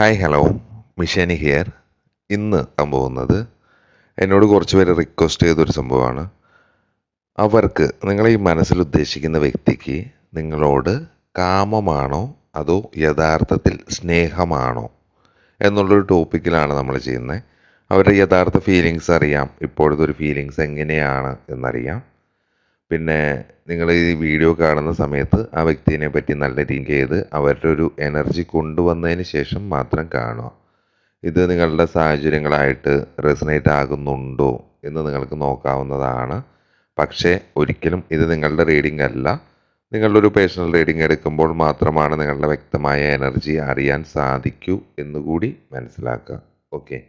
Hi hello മിഷാനി here ഇന്ന് പോകുന്നത് എന്നോട് കുറച്ച് പേര് റിക്വസ്റ്റ് ചെയ്തൊരു സംഭവമാണ്. അവർക്ക് നിങ്ങൾ ഈ മനസ്സിൽ ഉദ്ദേശിക്കുന്ന വ്യക്തിക്ക് നിങ്ങളോട് കാമമാണോ അതോ യഥാർത്ഥത്തിൽ സ്നേഹമാണോ എന്നുള്ളൊരു ടോപ്പിക്കിലാണ് നമ്മൾ ചെയ്യുന്നത്. അവരുടെ യഥാർത്ഥ ഫീലിങ്സ് അറിയാം. ഇപ്പോഴത്തെ ഒരു ഫീലിങ്സ് എങ്ങനെയാണ് എന്നറിയാം. പിന്നെ നിങ്ങൾ ഈ വീഡിയോ കാണുന്ന സമയത്ത് ആ വ്യക്തിനെ പറ്റി നല്ല രീതിയിൽ അവരുടെ ഒരു എനർജി കൊണ്ടുവന്നതിന് ശേഷം മാത്രം കാണുക. ഇത് നിങ്ങളുടെ സാഹചര്യങ്ങളായിട്ട് റെസനേറ്റ് ആകുന്നുണ്ടോ എന്ന് നിങ്ങൾക്ക് നോക്കാവുന്നതാണ്. പക്ഷേ ഒരിക്കലും ഇത് നിങ്ങളുടെ റീഡിംഗ് അല്ല. നിങ്ങളുടെ ഒരു പേഴ്സണൽ റീഡിംഗ് എടുക്കുമ്പോൾ മാത്രമാണ് നിങ്ങളുടെ വ്യക്തമായ എനർജി അറിയാൻ സാധിക്കൂ എന്നുകൂടി മനസ്സിലാക്കുക. ഓക്കെ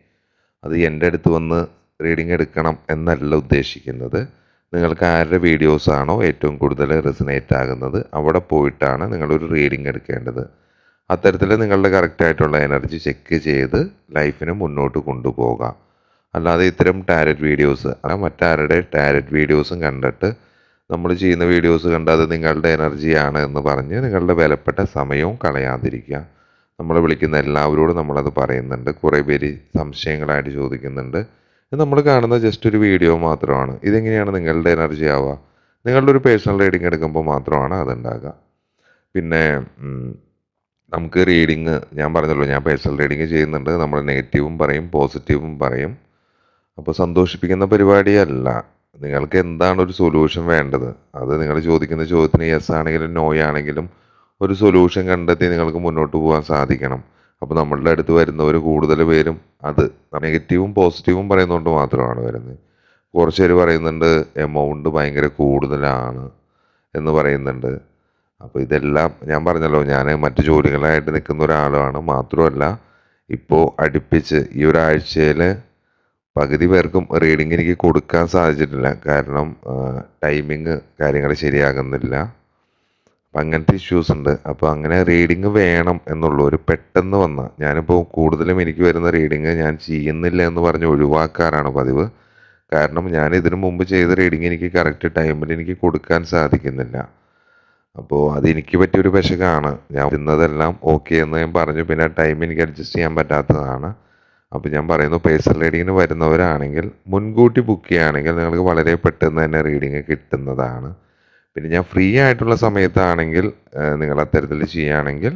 അത് എന്റെ അടുത്ത് വന്ന് റീഡിംഗ് എടുക്കണം എന്നല്ല ഉദ്ദേശിക്കുന്നത്. നിങ്ങൾക്ക് ആരുടെ വീഡിയോസ് ആണോ ഏറ്റവും കൂടുതൽ റെസിനേറ്റ് ആകുന്നത്? അവിടെ പോയിട്ടാണ് നിങ്ങളൊരു റീഡിംഗ് എടുക്കേണ്ടത്. അത്തരത്തിൽ നിങ്ങളുടെ കറക്റ്റായിട്ടുള്ള എനർജി ചെക്ക് ചെയ്ത് ലൈഫിനെ മുന്നോട്ട് കൊണ്ടുപോകാം. അല്ലാതെ ഇത്തരം ടാരറ്റ് വീഡിയോസ് അല്ല മറ്റാരുടെ ടാരറ്റ് വീഡിയോസും കണ്ടിട്ട് നമ്മൾ ചെയ്യുന്ന വീഡിയോസ് കണ്ട് അത് നിങ്ങളുടെ എനർജിയാണ് എന്ന് പറഞ്ഞ് നിങ്ങളുടെ വിലപ്പെട്ട സമയവും കളയാതിരിക്കുക. നമ്മൾ വിളിക്കുന്ന എല്ലാവരോടും നമ്മളത് പറയുന്നുണ്ട്. കുറേ പേര് സംശയങ്ങളായിട്ട് ചോദിക്കുന്നുണ്ട്. ഇത് നമ്മൾ കാണുന്ന ജസ്റ്റ് ഒരു വീഡിയോ മാത്രമാണ്. ഇതെങ്ങനെയാണ് നിങ്ങളുടെ എനർജി ആവുക? നിങ്ങളുടെ ഒരു പേഴ്സണൽ റീഡിംഗ് എടുക്കുമ്പോൾ മാത്രമാണ് അതുണ്ടാകുക. പിന്നെ നമുക്ക് റീഡിങ് ഞാൻ പറഞ്ഞല്ലോ ഞാൻ പേഴ്സണൽ റീഡിങ് ചെയ്യുന്നുണ്ട്. നമ്മൾ നെഗറ്റീവും പറയും പോസിറ്റീവും പറയും. അപ്പോൾ സന്തോഷിപ്പിക്കുന്ന പരിപാടിയല്ല നിങ്ങൾക്ക് എന്താണ് ഒരു സൊല്യൂഷൻ വേണ്ടത്? അത് നിങ്ങൾ ചോദിക്കുന്ന ചോദ്യത്തിന് യെസ് ആണെങ്കിലും നോ ആണെങ്കിലും ഒരു സൊല്യൂഷൻ കണ്ടെത്തി നിങ്ങൾക്ക് മുന്നോട്ട് പോകാൻ സാധിക്കണം. അപ്പോൾ നമ്മളുടെ അടുത്ത് വരുന്നവർ കൂടുതൽ പേരും അത് നെഗറ്റീവും പോസിറ്റീവും പറയുന്നതുകൊണ്ട് മാത്രമാണ് വരുന്നത്. കുറച്ച് പേര് പറയുന്നുണ്ട് എമൗണ്ട് ഭയങ്കര കൂടുതലാണ് എന്ന് പറയുന്നുണ്ട്. അപ്പോൾ ഇതെല്ലാം ഞാൻ പറഞ്ഞല്ലോ ഞാൻ മറ്റു ജോലികളായിട്ട് നിൽക്കുന്ന ഒരാളാണ്. മാത്രമല്ല ഇപ്പോൾ അടുപ്പിച്ച് ഈ ഒരാഴ്ചയിൽ പകുതി പേർക്കും റീഡിങ് എനിക്ക് കൊടുക്കാൻ സാധിച്ചിട്ടില്ല. കാരണം ടൈമിങ് കാര്യങ്ങൾ ശരിയാകുന്നില്ല. അപ്പം അങ്ങനത്തെ ഇഷ്യൂസ് ഉണ്ട്. അപ്പോൾ അങ്ങനെ റീഡിങ് വേണം എന്നുള്ള. ഒരു പെട്ടെന്ന് വന്ന. ഞാനിപ്പോൾ കൂടുതലും എനിക്ക് വരുന്ന റീഡിങ് ഞാൻ ചെയ്യുന്നില്ല എന്ന് പറഞ്ഞ് ഒഴിവാക്കാറാണ് പതിവ്. കാരണം ഞാൻ ഇതിനു മുമ്പ് ചെയ്ത റീഡിങ് എനിക്ക് കറക്റ്റ് ടൈമിൽ എനിക്ക് കൊടുക്കാൻ സാധിക്കുന്നില്ല. അപ്പോൾ അതെനിക്ക് പറ്റിയൊരു വിശകാണ്. ഞാൻ ഇന്നതെല്ലാം ഓക്കെ എന്ന് ഞാൻ പറഞ്ഞു. പിന്നെ ടൈം എനിക്ക് അഡ്ജസ്റ്റ് ചെയ്യാൻ പറ്റാത്തതാണ്. അപ്പോൾ ഞാൻ പറയുന്നു പേഴ്സണൽ റീഡിങ്ങിന് വരുന്നവരാണെങ്കിൽ മുൻകൂട്ടി ബുക്ക് ചെയ്യുകയാണെങ്കിൽ നിങ്ങൾക്ക് വളരെ പെട്ടെന്ന് തന്നെ റീഡിങ് കിട്ടുന്നതാണ്. പിന്നെ ഞാൻ ഫ്രീ ആയിട്ടുള്ള സമയത്താണെങ്കിൽ നിങ്ങൾ അത്തരത്തിൽ ചെയ്യുകയാണെങ്കിൽ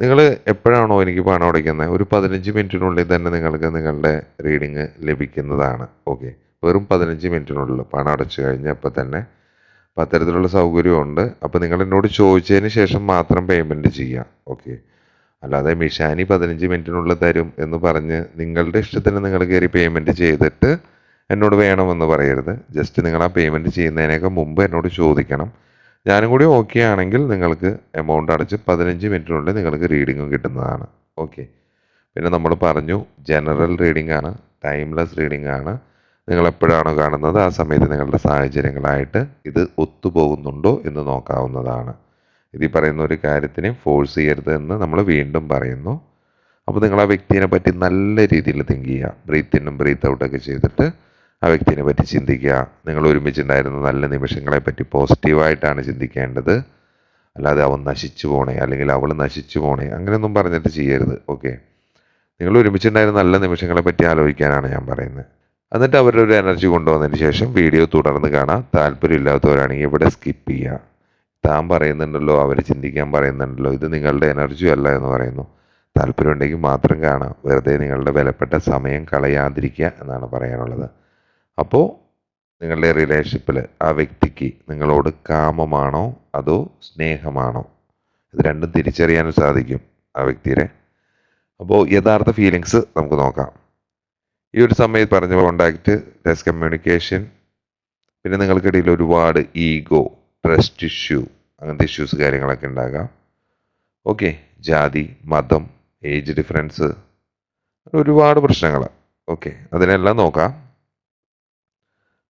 നിങ്ങൾ എപ്പോഴാണോ എനിക്ക് പണം അടയ്ക്കുന്നത് ഒരു പതിനഞ്ച് മിനിറ്റിനുള്ളിൽ തന്നെ നിങ്ങൾക്ക് നിങ്ങളുടെ റീഡിങ് ലഭിക്കുന്നതാണ്. ഓക്കെ വെറും പതിനഞ്ച് മിനിറ്റിനുള്ളിൽ പണം അടച്ചു കഴിഞ്ഞാൽ അപ്പം തന്നെ അപ്പോൾ അത്തരത്തിലുള്ള സൗകര്യമുണ്ട് അപ്പോൾ നിങ്ങൾ എന്നോട് ചോദിച്ചതിന് ശേഷം മാത്രം പേയ്മെന്റ് ചെയ്യാം. ഓക്കെ അല്ലാതെ മിഷാനി പതിനഞ്ച് മിനിറ്റിനുള്ളിൽ തരും എന്ന് പറഞ്ഞ് നിങ്ങളുടെ ഇഷ്ടത്തിന് നിങ്ങൾ കയറി പേയ്മെന്റ് ചെയ്തിട്ട് എന്നോട് വേണമെന്ന് പറയരുത്. ജസ്റ്റ് നിങ്ങൾ ആ പേയ്മെന്റ് ചെയ്യുന്നതിനൊക്കെ മുമ്പ് എന്നോട് ചോദിക്കണം. ഞാനും കൂടി ഓക്കെ ആണെങ്കിൽ നിങ്ങൾക്ക് എമൗണ്ട് അടച്ച് പതിനഞ്ച് മിനിറ്റിനുള്ളിൽ നിങ്ങൾക്ക് റീഡിങ്ങും കിട്ടുന്നതാണ്. ഓക്കെ പിന്നെ നമ്മൾ പറഞ്ഞു ജനറൽ റീഡിംഗ് ആണ് ടൈംലെസ് റീഡിംഗ് ആണ്. നിങ്ങൾ എപ്പോഴാണോ കാണുന്നത് ആ സമയത്ത് നിങ്ങളുടെ സാഹചര്യങ്ങളായിട്ട് ഇത് ഒത്തുപോകുന്നുണ്ടോ എന്ന് നോക്കാവുന്നതാണ്. ഇത് പറയുന്ന ഒരു കാര്യത്തിനെ ഫോഴ്സ് ചെയ്യരുത് എന്ന് നമ്മൾ വീണ്ടും പറയുന്നു. അപ്പോൾ നിങ്ങൾ ആ വ്യക്തിനെ പറ്റി നല്ല രീതിയിൽ തിങ്ക് ചെയ്യുക. ബ്രീത്ത് ഇന്നും ബ്രീത്ത് ഔട്ടൊക്കെ ചെയ്തിട്ട് ആ വ്യക്തിനെ പറ്റി ചിന്തിക്കുക. നിങ്ങൾ ഒരുമിച്ചുണ്ടായിരുന്ന നല്ല നിമിഷങ്ങളെ പറ്റി പോസിറ്റീവായിട്ടാണ് ചിന്തിക്കേണ്ടത്. അല്ലാതെ അവൻ നശിച്ചു പോണേ അല്ലെങ്കിൽ അവൾ നശിച്ചു പോണേ അങ്ങനെയൊന്നും പറഞ്ഞിട്ട് ചെയ്യരുത്. ഓക്കെ? നിങ്ങൾ ഒരുമിച്ചുണ്ടായിരുന്ന നല്ല നിമിഷങ്ങളെ പറ്റി ആലോചിക്കാനാണ് ഞാൻ പറയുന്നത്. എന്നിട്ട് അവരുടെ ഒരു എനർജി കൊണ്ടുവന്നതിന് ശേഷം വീഡിയോ തുടർന്ന് കാണാം. താല്പര്യമില്ലാത്തവരാണെങ്കിൽ ഇവിടെ സ്കിപ്പ് ചെയ്യുക. താൻ പറയുന്നുണ്ടല്ലോ അവർ ചിന്തിക്കാൻ പറയുന്നുണ്ടല്ലോ ഇത് നിങ്ങളുടെ എനർജി അല്ല എന്ന് പറയുന്നു. താല്പര്യമുണ്ടെങ്കിൽ മാത്രം കാണാം. വെറുതെ നിങ്ങളുടെ വിലപ്പെട്ട സമയം കളയാതിരിക്കുക എന്നാണ് പറയാനുള്ളത്. അപ്പോൾ നിങ്ങളുടെ റിലേഷൻഷിപ്പിൽ ആ വ്യക്തിക്ക് നിങ്ങളോട് കാമമാണോ? അതോ സ്നേഹമാണോ? ഇത് രണ്ടും തിരിച്ചറിയാനും സാധിക്കും ആ വ്യക്തിയുടെ. അപ്പോൾ യഥാർത്ഥ ഫീലിങ്സ് നമുക്ക് നോക്കാം. ഈ ഒരു സമയത്ത് പറഞ്ഞ കോണ്ടാക്റ്റ് ലെസ് കമ്മ്യൂണിക്കേഷൻ പിന്നെ നിങ്ങൾക്കിടയിൽ ഒരുപാട് ഈഗോ ട്രസ്റ്റ് ഇഷ്യൂ അങ്ങനത്തെ ഇഷ്യൂസ് കാര്യങ്ങളൊക്കെ ഉണ്ടാകാം. ഓക്കെ ജാതി മതം ഏജ് ഡിഫറൻസ് ഒരുപാട് പ്രശ്നങ്ങൾ ഓക്കെ അതിനെല്ലാം നോക്കാം.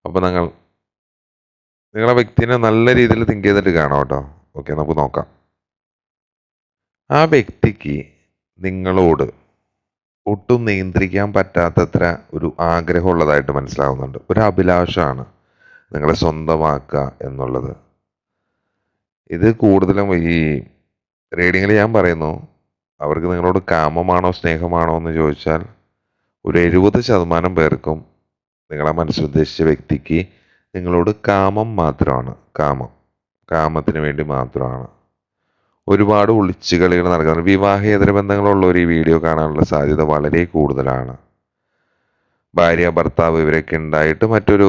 അപ്പോൾ നിങ്ങൾ നിങ്ങളെ വ്യക്തിനെ നല്ല രീതിയിൽ തിങ്ക് ചെയ്തിട്ട് കാണാം കേട്ടോ. ഓക്കെ നമുക്ക് നോക്കാം. ആ വ്യക്തിക്ക് നിങ്ങളോട് ഒട്ടും നിയന്ത്രിക്കാൻ പറ്റാത്തത്ര ഒരു ആഗ്രഹമുള്ളതായിട്ട് മനസ്സിലാവുന്നുണ്ട്. ഒരു അഭിലാഷമാണ് നിങ്ങളെ സ്വന്തമാക്കുക എന്നുള്ളത്. ഇത് കൂടുതലും ഈ റീഡിങ്ങിൽ ഞാൻ പറയുന്നു അവർക്ക് നിങ്ങളോട് കാമമാണോ സ്നേഹമാണോ എന്ന് ചോദിച്ചാൽ ഒരു എഴുപത് ശതമാനം പേർക്കും നിങ്ങളെ മനസ്സുദ്ദേശിച്ച വ്യക്തിക്ക് നിങ്ങളോട് കാമം മാത്രമാണ്. കാമം. കാമത്തിന് വേണ്ടി മാത്രമാണ്. ഒരുപാട് ഒളിച്ചുകളികൾ നടക്കുന്നുണ്ട് വിവാഹേതര ബന്ധങ്ങളുള്ളവർ ഒരു വീഡിയോ കാണാനുള്ള സാധ്യത വളരെ കൂടുതലാണ്. ഭാര്യ ഭർത്താവ് ഇവരൊക്കെ ഉണ്ടായിട്ട് മറ്റൊരു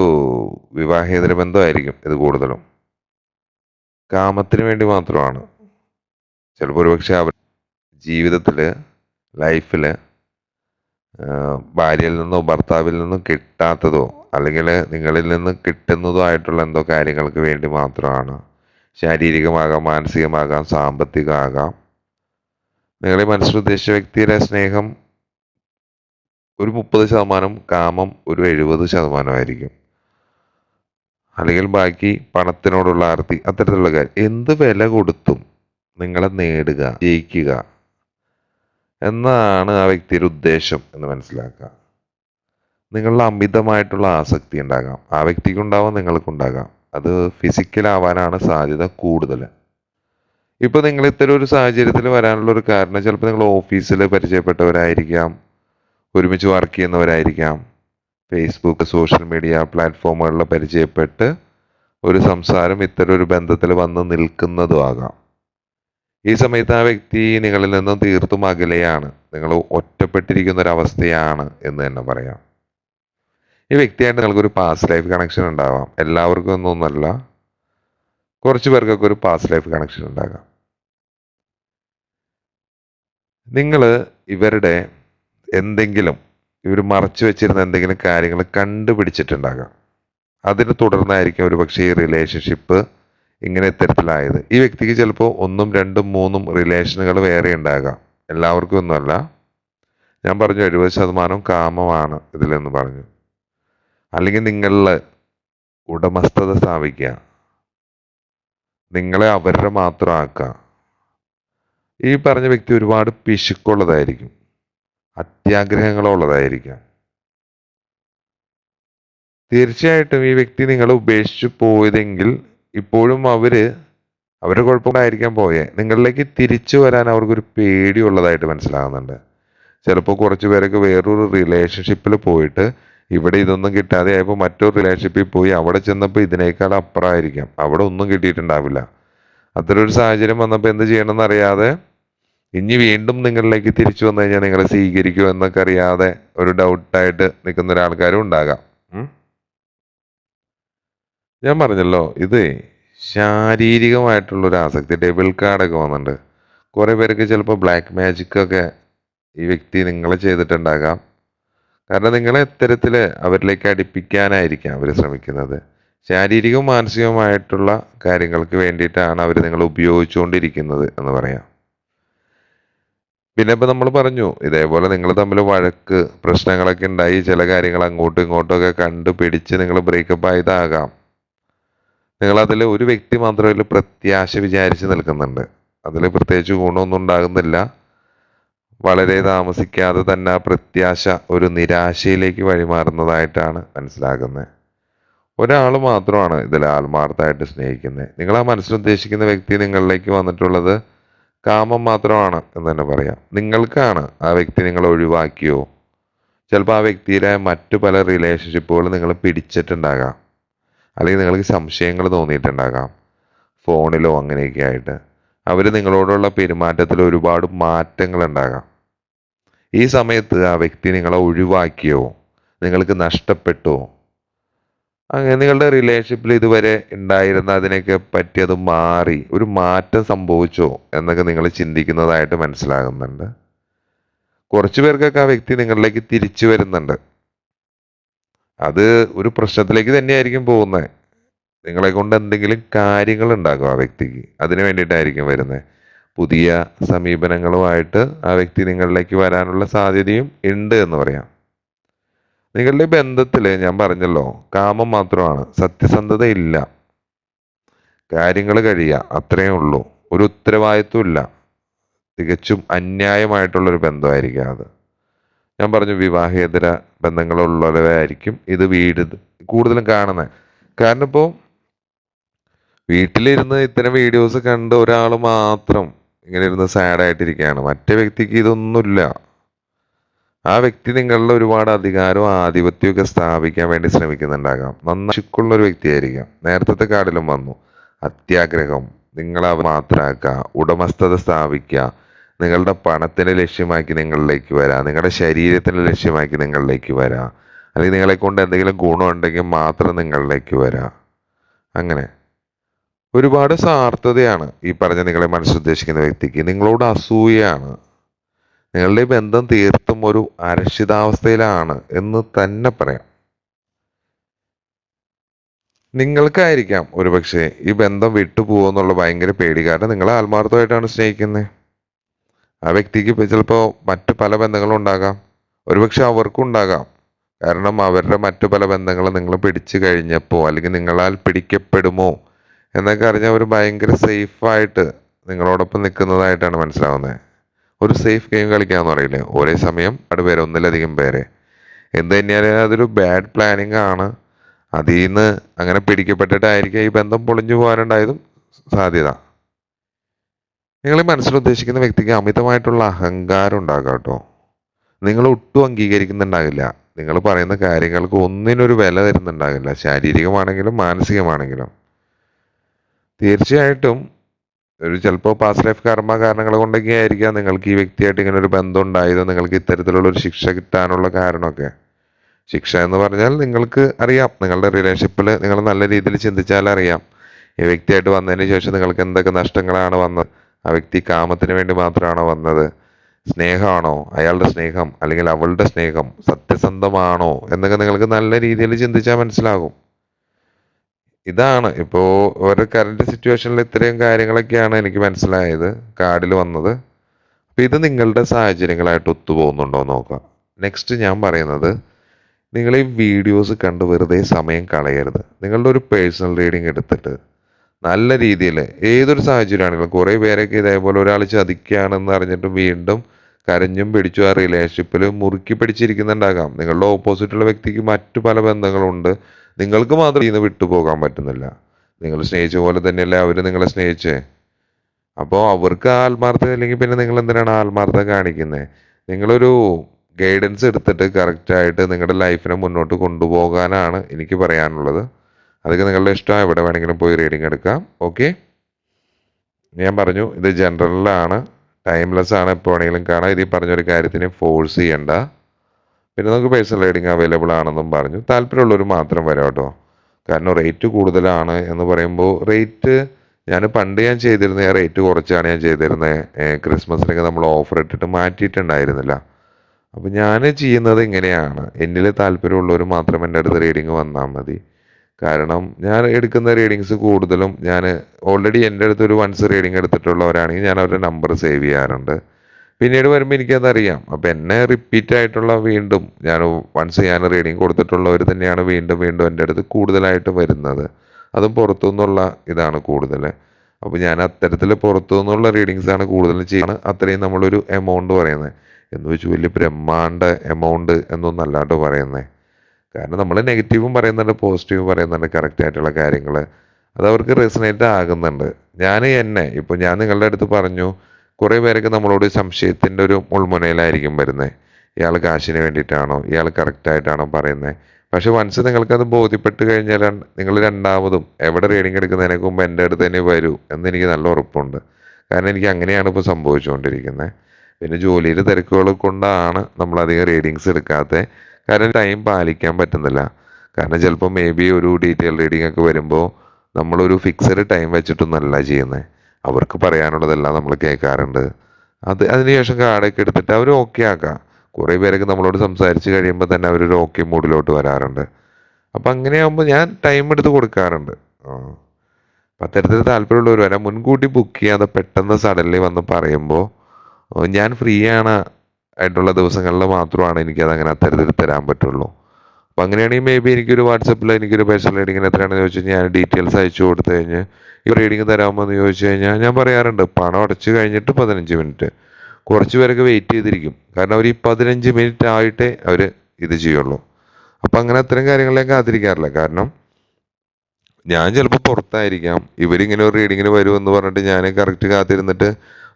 വിവാഹേതര ബന്ധമായിരിക്കും ഇത് കൂടുതലും. കാമത്തിന് വേണ്ടി മാത്രമാണ്. ചിലപ്പോൾ ഒരുപക്ഷെ അവർ ജീവിതത്തിൽ ലൈഫിൽ ഭാര്യയിൽ നിന്നോ ഭർത്താവിൽ നിന്നും കിട്ടാത്തതോ അല്ലെങ്കിൽ നിങ്ങളിൽ നിന്ന് കിട്ടുന്നതോ ആയിട്ടുള്ള എന്തോ കാര്യങ്ങൾക്ക് വേണ്ടി മാത്രമാണ്. ശാരീരികമാകാം മാനസികമാകാം സാമ്പത്തികമാകാം. നിങ്ങളെ മനസ്സിലുദ്ദേശിച്ച വ്യക്തിയുടെ സ്നേഹം ഒരു മുപ്പത് ശതമാനം കാമം ഒരു എഴുപത് ശതമാനമായിരിക്കും. അല്ലെങ്കിൽ ബാക്കി പണത്തിനോടുള്ള ആർത്തി അത്തരത്തിലുള്ള കാര്യം. എന്ത് വില കൊടുത്തും നിങ്ങളെ നേടുക ജയിക്കുക. എന്നാണ് ആ വ്യക്തിയുടെ ഉദ്ദേശം എന്ന് മനസ്സിലാക്കുക. നിങ്ങളുടെ അമിതമായിട്ടുള്ള ആസക്തി ഉണ്ടാകാം. ആ വ്യക്തിക്കുണ്ടാവാം നിങ്ങൾക്കുണ്ടാകാം. അത് ഫിസിക്കലാവാനാണ് സാധ്യത കൂടുതൽ. ഇപ്പോൾ നിങ്ങൾ ഇത്തരം ഒരു സാഹചര്യത്തിൽ വരാനുള്ള ഒരു കാരണം ചിലപ്പോൾ നിങ്ങൾ ഓഫീസിൽ പരിചയപ്പെട്ടവരായിരിക്കാം ഒരുമിച്ച് വർക്ക് ചെയ്യുന്നവരായിരിക്കാം. ഫേസ്ബുക്ക് സോഷ്യൽ മീഡിയ പ്ലാറ്റ്ഫോമുകളിൽ പരിചയപ്പെട്ട് ഒരു സംസാരം ഇത്തരം ഒരു ബന്ധത്തിൽ വന്ന് നിൽക്കുന്നതും ആകാം. ഈ സമയത്ത് ആ വ്യക്തി നിങ്ങളിൽ നിന്നും തീർത്തും അകലെയാണ്. നിങ്ങൾ ഒറ്റപ്പെട്ടിരിക്കുന്ന ഒരു അവസ്ഥയാണ് എന്ന് തന്നെ പറയാം. ഈ വ്യക്തിയായിട്ട് നിങ്ങൾക്കൊരു പാസ്റ്റ് ലൈഫ് കണക്ഷൻ ഉണ്ടാവാം. എല്ലാവർക്കും ഒന്നൊന്നല്ല കുറച്ച് പേർക്കൊക്കെ ഒരു പാസ്റ്റ് ലൈഫ് കണക്ഷൻ ഉണ്ടാകാം. നിങ്ങൾ ഇവരുടെ എന്തെങ്കിലും ഇവർ മറച്ചു വെച്ചിരുന്ന എന്തെങ്കിലും കാര്യങ്ങൾ കണ്ടുപിടിച്ചിട്ടുണ്ടാകാം. അതിനെ തുടർന്നായിരിക്കും ഒരു പക്ഷേ ഈ റിലേഷൻഷിപ്പ് ഇങ്ങനെ ഇത്തരത്തിലായത് ഈ വ്യക്തിക്ക് ചിലപ്പോൾ ഒന്നും രണ്ടും മൂന്നും റിലേഷനുകൾ വേറെ ഉണ്ടാകാം. എല്ലാവർക്കും ഒന്നുമല്ല. ഞാൻ പറഞ്ഞു എഴുപത് ശതമാനം കാമമാണ് ഇതിലെന്ന് പറഞ്ഞു. അല്ലെങ്കിൽ നിങ്ങളിൽ ഉടമസ്ഥത സ്ഥാപിക്കുക. നിങ്ങളെ അവരുടെ മാത്രം ആക്കുക. ഈ പറഞ്ഞ വ്യക്തി ഒരുപാട് പിശുക്കുള്ളതായിരിക്കും. അത്യാഗ്രഹങ്ങളുള്ളതായിരിക്കാം. തീർച്ചയായിട്ടും ഈ വ്യക്തി നിങ്ങളെ ഉപേക്ഷിച്ചു പോയതെങ്കിൽ ഇപ്പോഴും അവർ അവരുടെ കുഴപ്പമുണ്ടായിരിക്കാൻ പോയേ. നിങ്ങളിലേക്ക് തിരിച്ചു വരാൻ അവർക്കൊരു പേടിയുള്ളതായിട്ട് മനസ്സിലാകുന്നുണ്ട്. ചിലപ്പോൾ കുറച്ച് പേരൊക്കെ വേറൊരു റിലേഷൻഷിപ്പിൽ പോയിട്ട് ഇവിടെ ഇതൊന്നും കിട്ടാതെ ആയപ്പോൾ മറ്റൊരു റിലേഷൻഷിപ്പിൽ പോയി അവിടെ ചെന്നപ്പോൾ ഇതിനേക്കാൾ അപ്പുറമായിരിക്കാം. അവിടെ ഒന്നും കിട്ടിയിട്ടുണ്ടാവില്ല. അത്തരം ഒരു സാഹചര്യം വന്നപ്പോൾ എന്ത് ചെയ്യണമെന്ന് അറിയാതെ ഇനി വീണ്ടും നിങ്ങളിലേക്ക് തിരിച്ചു വന്നു കഴിഞ്ഞാൽ നിങ്ങളെ സ്വീകരിക്കുമോ എന്നൊക്കെ അറിയാതെ ഒരു ഡൗട്ടായിട്ട് നിൽക്കുന്ന ഒരാൾക്കാരും ഉണ്ടാകാം. ഞാൻ പറഞ്ഞല്ലോ ഇത് ശാരീരികമായിട്ടുള്ള ഒരു ആസക്തി ഡെബിൾ കാർഡൊക്കെ വന്നിട്ടുണ്ട്. കുറേ പേർക്ക് ചിലപ്പോൾ ബ്ലാക്ക് മാജിക്കൊക്കെ ഈ വ്യക്തി നിങ്ങളെ ചെയ്തിട്ടുണ്ടാകാം. കാരണം നിങ്ങളെ ഇത്തരത്തിൽ അവരിലേക്ക് അടുപ്പിക്കാനായിരിക്കാം അവർ ശ്രമിക്കുന്നത്. ശാരീരികവും മാനസികവുമായിട്ടുള്ള കാര്യങ്ങൾക്ക് വേണ്ടിയിട്ടാണ് അവർ നിങ്ങളെ ഉപയോഗിച്ചുകൊണ്ടിരിക്കുന്നത് എന്ന് പറയാം. പിന്നെ ഇപ്പം നമ്മൾ പറഞ്ഞു ഇതേപോലെ നിങ്ങൾ തമ്മിൽ വഴക്ക് പ്രശ്നങ്ങളൊക്കെ ഉണ്ടായി ചില കാര്യങ്ങൾ അങ്ങോട്ടും ഇങ്ങോട്ടും ഒക്കെ കണ്ടുപിടിച്ച് നിങ്ങൾ ബ്രേക്കപ്പ് ആയതാകാം. നിങ്ങൾ അതിൽ ഒരു വ്യക്തി മാത്രമേ പ്രത്യാശ വിചാരിച്ച് നിൽക്കുന്നുണ്ട്. അതിൽ പ്രത്യേകിച്ച് ഗുണമൊന്നും ഉണ്ടാകുന്നില്ല. വളരെ താമസിക്കാതെ തന്നെ ആ പ്രത്യാശ ഒരു നിരാശയിലേക്ക് വഴിമാറുന്നതായിട്ടാണ് മനസ്സിലാകുന്നത്. ഒരാൾ മാത്രമാണ് ഇതിൽ ആത്മാർത്ഥമായിട്ട് സ്നേഹിക്കുന്നത്. നിങ്ങൾ ആ മനസ്സിലുദ്ദേശിക്കുന്ന വ്യക്തി നിങ്ങളിലേക്ക് വന്നിട്ടുള്ളത് കാമം മാത്രമാണ് എന്ന് തന്നെ പറയാം. നിങ്ങൾക്കാണ് ആ വ്യക്തി നിങ്ങൾ ഒഴിവാക്കിയോ? ചിലപ്പോൾ ആ വ്യക്തിയിലെ മറ്റു പല റിലേഷൻഷിപ്പുകൾ നിങ്ങൾ പിടിച്ചിട്ടുണ്ടാകാം. അല്ലെങ്കിൽ നിങ്ങൾക്ക് സംശയങ്ങൾ തോന്നിയിട്ടുണ്ടാകാം. ഫോണിലോ അങ്ങനെയൊക്കെ ആയിട്ട്. അവർ നിങ്ങളോടുള്ള പെരുമാറ്റത്തിൽ ഒരുപാട് മാറ്റങ്ങൾ ഉണ്ടാകാം. ഈ സമയത്ത് ആ വ്യക്തി നിങ്ങളെ ഒഴിവാക്കിയോ നിങ്ങൾക്ക് നഷ്ടപ്പെട്ടോ അങ്ങനെ നിങ്ങളുടെ റിലേഷൻഷിപ്പിൽ ഇതുവരെ ഉണ്ടായിരുന്ന അതിനൊക്കെ പറ്റി അത് മാറി ഒരു മാറ്റം സംഭവിച്ചോ എന്നൊക്കെ നിങ്ങൾ ചിന്തിക്കുന്നതായിട്ട് മനസ്സിലാകുന്നുണ്ട്. കുറച്ചു പേർക്കൊക്കെ ആ വ്യക്തി നിങ്ങളിലേക്ക് തിരിച്ചു വരുന്നുണ്ട്. അത് ഒരു പ്രശ്നത്തിലേക്ക് തന്നെയായിരിക്കും പോകുന്നത് നിങ്ങളെ കൊണ്ട് എന്തെങ്കിലും കാര്യങ്ങൾ ഉണ്ടാകും ആ വ്യക്തിക്ക്. അതിന് വേണ്ടിയിട്ടായിരിക്കും വരുന്നത് പുതിയ സമീപനങ്ങളുമായിട്ട് ആ വ്യക്തി നിങ്ങളിലേക്ക് വരാനുള്ള സാധ്യതയും ഉണ്ട് എന്ന് പറയാം. നിങ്ങളുടെ ബന്ധത്തിൽ ഞാൻ പറഞ്ഞല്ലോ കാമം മാത്രമാണ്. സത്യസന്ധത ഇല്ല. കാര്യങ്ങൾ കഴിയുക അത്രയേ ഉള്ളൂ. ഒരു ഉത്തരവാദിത്വം ഇല്ല. തികച്ചും അന്യായമായിട്ടുള്ളൊരു ബന്ധമായിരിക്കും അത്. ഞാൻ പറഞ്ഞു വിവാഹേതര ബന്ധങ്ങളുള്ളവരായിരിക്കും ഇത് വീട് കൂടുതലും കാണുന്നത് കാരണം ഇപ്പോൾ വീട്ടിലിരുന്ന് ഇത്തരം വീഡിയോസ് കണ്ട് ഒരാൾ മാത്രം ഇങ്ങനെ ഇരുന്ന് സാഡായിട്ടിരിക്കുകയാണ് മറ്റേ വ്യക്തിക്ക് ഇതൊന്നുമില്ല. ആ വ്യക്തി നിങ്ങളുടെ ഒരുപാട് അധികാരവും ആധിപത്യമൊക്കെ സ്ഥാപിക്കാൻ വേണ്ടി ശ്രമിക്കുന്നുണ്ടാകാം. നന്നാശിക്കുള്ള ഒരു വ്യക്തിയായിരിക്കാം. നേരത്തെ കാടിലും വന്നു. അത്യാഗ്രഹം. നിങ്ങളെ മാത്രമാക്കുക. ഉടമസ്ഥത സ്ഥാപിക്കുക. നിങ്ങളുടെ പണത്തിനെ ലക്ഷ്യമാക്കി നിങ്ങളിലേക്ക് വരാം. നിങ്ങളുടെ ശരീരത്തിനെ ലക്ഷ്യമാക്കി നിങ്ങളിലേക്ക് വരാം. അല്ലെങ്കിൽ നിങ്ങളെ കൊണ്ട് എന്തെങ്കിലും ഗുണമുണ്ടെങ്കിൽ മാത്രം നിങ്ങളിലേക്ക് വരാം. അങ്ങനെ. ഒരുപാട് സാർത്ഥതയാണ് ഈ പറഞ്ഞ നിങ്ങളെ മനസ്സുദ്ദേശിക്കുന്ന വ്യക്തിക്ക്. നിങ്ങളോട് അസൂയയാണ്. നിങ്ങളുടെ ബന്ധം തീർത്തും ഒരു അരക്ഷിതാവസ്ഥയിലാണ് എന്ന് തന്നെ പറയാം. നിങ്ങൾക്കായിരിക്കാം ഒരുപക്ഷെ ഈ ബന്ധം വിട്ടുപോകുന്നുള്ള ഭയങ്കര പേടി. കാരണം നിങ്ങൾ ആത്മാർത്ഥമായിട്ടാണ് സ്നേഹിക്കുന്നത്. ആ വ്യക്തിക്ക് ചിലപ്പോൾ മറ്റു പല ബന്ധങ്ങളും ഉണ്ടാകാം. ഒരുപക്ഷെ അവർക്കും ഉണ്ടാകാം. കാരണം അവരുടെ മറ്റു പല ബന്ധങ്ങളും നിങ്ങൾ പിടിച്ചു കഴിഞ്ഞപ്പോൾ അല്ലെങ്കിൽ നിങ്ങളാൽ പിടിക്കപ്പെടുമോ എന്നൊക്കെ അറിഞ്ഞ അവർ ഭയങ്കര സേഫായിട്ട് നിങ്ങളോടൊപ്പം നിൽക്കുന്നതായിട്ടാണ് മനസ്സിലാവുന്നത്. ഒരു സേഫ് ഗെയിം കളിക്കാന്ന് പറയില്ലേ? ഒരേ സമയം അവിടെ പേരെ ഒന്നിലധികം പേരെ. എന്ത് തന്നെയാലും അതൊരു ബാഡ് പ്ലാനിങ് ആണ്. അതിൽ നിന്ന് അങ്ങനെ പിടിക്കപ്പെട്ടിട്ടായിരിക്കും ഈ ബന്ധം പൊളിഞ്ഞു പോകാനുണ്ടായതും സാധ്യത. നിങ്ങൾ ഈ മനസ്സിൽ ഉദ്ദേശിക്കുന്ന വ്യക്തിക്ക് അമിതമായിട്ടുള്ള അഹങ്കാരം ഉണ്ടാകാം കേട്ടോ. നിങ്ങൾ ഒട്ടും അംഗീകരിക്കുന്നുണ്ടാകില്ല. നിങ്ങൾ പറയുന്ന കാര്യങ്ങൾക്ക് ഒന്നിനൊരു വില തരുന്നുണ്ടാകില്ല. ശാരീരികമാണെങ്കിലും മാനസികമാണെങ്കിലും. തീർച്ചയായിട്ടും ഒരു ചിലപ്പോൾ പാസ്റ്റ് ലൈഫ് കർമ്മ കാരണങ്ങൾ കൊണ്ടൊക്കെ ആയിരിക്കാം നിങ്ങൾക്ക് ഈ വ്യക്തിയായിട്ട് ഇങ്ങനെ ഒരു ബന്ധം ഉണ്ടായത് നിങ്ങൾക്ക് ഇത്തരത്തിലുള്ള ഒരു ശിക്ഷ കിട്ടാനുള്ള കാരണമൊക്കെ. ശിക്ഷ എന്ന് പറഞ്ഞാൽ നിങ്ങൾക്ക് അറിയാം. നിങ്ങളുടെ റിലേഷൻഷിപ്പിൽ നിങ്ങൾ നല്ല രീതിയിൽ ചിന്തിച്ചാൽ അറിയാം. ഈ വ്യക്തിയായിട്ട് വന്നതിന് ശേഷം നിങ്ങൾക്ക് എന്തൊക്കെ നഷ്ടങ്ങളാണ് വന്നത്. ആ വ്യക്തി കാമത്തിന് വേണ്ടി മാത്രമാണോ വന്നത്? സ്നേഹമാണോ? അയാളുടെ സ്നേഹം അല്ലെങ്കിൽ അവളുടെ സ്നേഹം സത്യസന്ധമാണോ എന്നൊക്കെ നിങ്ങൾക്ക് നല്ല രീതിയിൽ ചിന്തിച്ചാൽ മനസ്സിലാകും. ഇതാണ് ഇപ്പോൾ ഒരു കറണ്ട് സിറ്റുവേഷനിൽ ഇത്രയും കാര്യങ്ങളൊക്കെയാണ് എനിക്ക് മനസ്സിലായത് കാർഡിൽ വന്നത്. അപ്പോൾ ഇത് നിങ്ങളുടെ സാഹചര്യങ്ങളായിട്ട് ഒത്തുപോകുന്നുണ്ടോ നോക്കാം നെക്സ്റ്റ് ഞാൻ പറയുന്നത് നിങ്ങൾ ഈ വീഡിയോസ് കണ്ട് വെറുതെ സമയം കളയരുത്. നിങ്ങളുടെ ഒരു പേഴ്സണൽ റീഡിങ് എടുത്തിട്ട് നല്ല രീതിയിൽ ഏതൊരു സാഹചര്യമാണെങ്കിലും കുറേ പേരൊക്കെ ഇതേപോലെ ഒരാൾ ചതിക്കുകയാണെന്ന് അറിഞ്ഞിട്ട് വീണ്ടും കരഞ്ഞും പിടിച്ചും ആ റിലേഷൻഷിപ്പിൽ മുറുക്കി പിടിച്ചിരിക്കുന്നുണ്ടാകാം. നിങ്ങളുടെ ഓപ്പോസിറ്റുള്ള വ്യക്തിക്ക് മറ്റു പല ബന്ധങ്ങളുണ്ട്. നിങ്ങൾക്ക് മാത്രം ഇന്ന് വിട്ടുപോകാൻ പറ്റുന്നില്ല. നിങ്ങൾ സ്നേഹിച്ച പോലെ തന്നെയല്ലേ അവർ നിങ്ങളെ സ്നേഹിച്ചേ? അപ്പോൾ അവർക്ക് ആത്മാർത്ഥത അല്ലെങ്കിൽ പിന്നെ നിങ്ങൾ എന്തിനാണ് ആത്മാർത്ഥത കാണിക്കുന്നത് നിങ്ങളൊരു ഗൈഡൻസ് എടുത്തിട്ട് കറക്റ്റായിട്ട് നിങ്ങളുടെ ലൈഫിനെ മുന്നോട്ട് കൊണ്ടുപോകാനാണ് എനിക്ക് പറയാനുള്ളത്. അതൊക്കെ നിങ്ങളുടെ ഇഷ്ടം എവിടെ വേണമെങ്കിലും പോയി റീഡിങ് എടുക്കാം. ഓക്കെ ഞാൻ പറഞ്ഞു ഇത് ജനറലാണ് ടൈംലെസ് ആണ് എപ്പോൾ വേണമെങ്കിലും കാണാം. ഇതിൽ പറഞ്ഞൊരു കാര്യത്തിന് ഫോഴ്സ് ചെയ്യണ്ട. പിന്നെ നമുക്ക് പേഴ്സണൽ റീഡിങ് അവൈലബിൾ ആണെന്നും പറഞ്ഞു. താല്പര്യമുള്ളവർ മാത്രം വരാം കേട്ടോ. കാരണം റേറ്റ് കൂടുതലാണ് എന്ന് പറയുമ്പോൾ റേറ്റ് ഞാൻ പണ്ട് ഞാൻ ചെയ്തിരുന്നേ റേറ്റ് കുറച്ചാണ് ഞാൻ ചെയ്തിരുന്നത് ക്രിസ്മസിനൊക്കെ നമ്മൾ ഓഫർ ഇട്ടിട്ട് മാറ്റിയിട്ടുണ്ടായിരുന്നില്ല. അപ്പം ഞാൻ ചെയ്യുന്നത് ഇങ്ങനെയാണ്. എന്നിൽ താല്പര്യമുള്ളവർ മാത്രം എന്റെ അടുത്ത് റീഡിങ് വന്നാൽ മതി. കാരണം ഞാൻ എടുക്കുന്ന റീഡിങ്സ് കൂടുതലും ഞാൻ ഓൾറെഡി എന്റെ അടുത്ത് ഒരു വൺസ് റീഡിങ് എടുത്തിട്ടുള്ളവരാണെങ്കിൽ ഞാൻ അവരുടെ നമ്പർ സേവ് ചെയ്യാറുണ്ട്. പിന്നീട് വരുമ്പോൾ എനിക്കതറിയാം. അപ്പം എന്നെ റിപ്പീറ്റ് ആയിട്ടുള്ള വീണ്ടും ഞാൻ വൺസ് ഞാൻ റീഡിങ് കൊടുത്തിട്ടുള്ളവർ തന്നെയാണ് വീണ്ടും വീണ്ടും എന്റെ അടുത്ത് കൂടുതലായിട്ട് വരുന്നത്. അതും പുറത്തു നിന്നുള്ള ഇതാണ് കൂടുതൽ അപ്പോൾ ഞാൻ അത്തരത്തിൽ പുറത്തു നിന്നുള്ള റീഡിങ്സ് ആണ് കൂടുതലും ചെയ്യുന്നത്. അത്രയും നമ്മളൊരു എമൗണ്ട് പറയുന്നത്. എന്ന് വെച്ച് വലിയ ബ്രഹ്മാണ്ട എമൗണ്ട് എന്നൊന്നല്ലാണ്ട് പറയുന്നത് കാരണം നമ്മൾ നെഗറ്റീവും പറയുന്നുണ്ട് പോസിറ്റീവും പറയുന്നുണ്ട് കറക്റ്റ് ആയിട്ടുള്ള കാര്യങ്ങൾ അത് അവർക്ക് റെസിനേറ്റ് ആകുന്നുണ്ട്. ഞാൻ എന്നെ ഇപ്പോൾ ഞാൻ നിങ്ങളുടെ അടുത്ത് പറഞ്ഞു കുറേ പേരൊക്കെ നമ്മളോട് സംശയത്തിന്റെ ഒരു മുൾമുനയിലായിരിക്കും വരുന്നത് ഇയാൾ കാശിന് വേണ്ടിയിട്ടാണോ ഇയാൾ കറക്റ്റായിട്ടാണോ പറയുന്നത് പക്ഷെ വൺസ് നിങ്ങൾക്കത് ബോധ്യപ്പെട്ട് കഴിഞ്ഞാൽ നിങ്ങൾ രണ്ടാമതും എവിടെ റീഡിങ് എടുക്കുന്നതിനൊക്കെ മുമ്പ് എന്റെ അടുത്ത് തന്നെ വരൂ എന്ന് എനിക്ക് നല്ല ഉറപ്പുണ്ട്. കാരണം എനിക്ക് അങ്ങനെയാണ് ഇപ്പോൾ സംഭവിച്ചുകൊണ്ടിരിക്കുന്നത് പിന്നെ ജോലിയിൽ തിരക്കുകൾ കൊണ്ടാണ് നമ്മളധികം റീഡിങ്സ് എടുക്കാത്തത് കാരണം ടൈം പാലിക്കാൻ പറ്റുന്നില്ല. കാരണം ചിലപ്പോൾ മേ ബി ഒരു ഡീറ്റെയിൽ റീഡിംഗ് ഒക്കെ വരുമ്പോൾ നമ്മളൊരു ഫിക്സഡ് ടൈം വെച്ചിട്ടൊന്നല്ല ചെയ്യുന്നത് അവർക്ക് പറയാനുള്ളതെല്ലാം നമ്മൾ കേൾക്കാറുണ്ട്. അത് അതിനുശേഷം കാർഡൊക്കെ എടുത്തിട്ട് അവർ ഓക്കെ ആക്കാം. കുറേ പേരൊക്കെ നമ്മളോട് സംസാരിച്ച് കഴിയുമ്പോൾ തന്നെ അവരൊരു ഓക്കെ മൂഡിലോട്ട് വരാറുണ്ട്. അപ്പം അങ്ങനെയാകുമ്പോൾ ഞാൻ ടൈം എടുത്ത് കൊടുക്കാറുണ്ട്. അപ്പം അത്തരത്തിൽ താല്പര്യമുള്ളവർ വരാം. മുൻകൂട്ടി ബുക്ക് ചെയ്യാതെ പെട്ടെന്ന് സഡൻലി വന്ന് പറയുമ്പോൾ ഞാൻ ഫ്രീ ആണ്. ആയിട്ടുള്ള ദിവസങ്ങളിൽ മാത്രമാണ് എനിക്കത് അങ്ങനെ അത്തരത്തിൽ തരാൻ പറ്റുള്ളൂ. അപ്പം അങ്ങനെയാണെങ്കിൽ മേ ബി എനിക്കൊരു വാട്സപ്പിൽ എനിക്കൊരു പേഴ്സണൽ റീഡിങ്ങിന് എത്രയാണെന്ന് ചോദിച്ചു ഞാൻ ഡീറ്റെയിൽസ് അയച്ചു കൊടുത്തു കഴിഞ്ഞ് ഈ റീഡിങ് തരാമോ എന്ന് ചോദിച്ചു കഴിഞ്ഞാൽ ഞാൻ പറയാറുണ്ട് പണം അടച്ചു കഴിഞ്ഞിട്ട് പതിനഞ്ച് മിനിറ്റ് കുറച്ച് പേരൊക്കെ വെയിറ്റ് ചെയ്തിരിക്കും. കാരണം അവർ ഈ പതിനഞ്ച് മിനിറ്റ് ആയിട്ടേ അവർ ഇത് ചെയ്യുള്ളൂ. അപ്പം അങ്ങനെ അത്തരം കാര്യങ്ങളിലേക്ക് കാത്തിരിക്കാറില്ല. കാരണം ഞാൻ ചിലപ്പോൾ പുറത്തായിരിക്കാം. ഇവരിങ്ങനെ ഒരു റീഡിങ്ങിന് വരുമെന്ന് പറഞ്ഞിട്ട് ഞാൻ കറക്റ്റ് കാത്തിരുന്നിട്ട്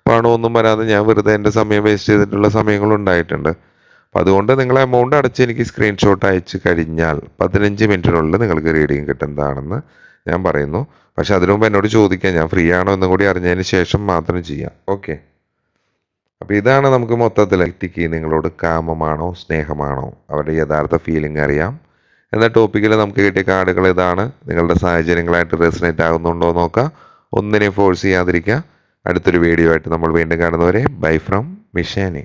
പണമൊന്നും വരാതെ ഞാൻ വെറുതെ എന്റെ സമയം വേസ്റ്റ് ചെയ്തിട്ടുള്ള സമയങ്ങൾ ഉണ്ടായിട്ടുണ്ട്. അപ്പം അതുകൊണ്ട് നിങ്ങൾ എമൗണ്ട് അടച്ച് എനിക്ക് സ്ക്രീൻഷോട്ട് അയച്ച് കഴിഞ്ഞാൽ പതിനഞ്ച് മിനിറ്റിനുള്ളിൽ നിങ്ങൾക്ക് റീഡിങ് കിട്ടുന്നതാണെന്ന് ഞാൻ പറയുന്നു. പക്ഷെ അതിനു മുമ്പ് എന്നോട് ചോദിക്കാം ഞാൻ ഫ്രീ ആണോ എന്നും കൂടി അറിഞ്ഞതിന് ശേഷം മാത്രം ചെയ്യാം. ഓക്കെ അപ്പോൾ ഇതാണ് നമുക്ക് മൊത്തത്തിൽ വ്യക്തിക്ക് നിങ്ങളോട് കാമമാണോ സ്നേഹമാണോ? അവരുടെ യഥാർത്ഥ ഫീലിംഗ് അറിയാം. എന്ന ടോപ്പിക്കിൽ നമുക്ക് കിട്ടിയ കാർഡുകൾ ഇതാണ്. നിങ്ങളുടെ സാഹചര്യങ്ങളായിട്ട് റെസിനേറ്റ് ആകുന്നുണ്ടോ നോക്കാം. ഒന്നിനെയും ഫോഴ്സ് ചെയ്യാതിരിക്കുക. അടുത്തൊരു വീഡിയോ ആയിട്ട് നമ്മൾ വീണ്ടും കാണുന്നവരെ ബൈ ഫ്രം മിഷാനി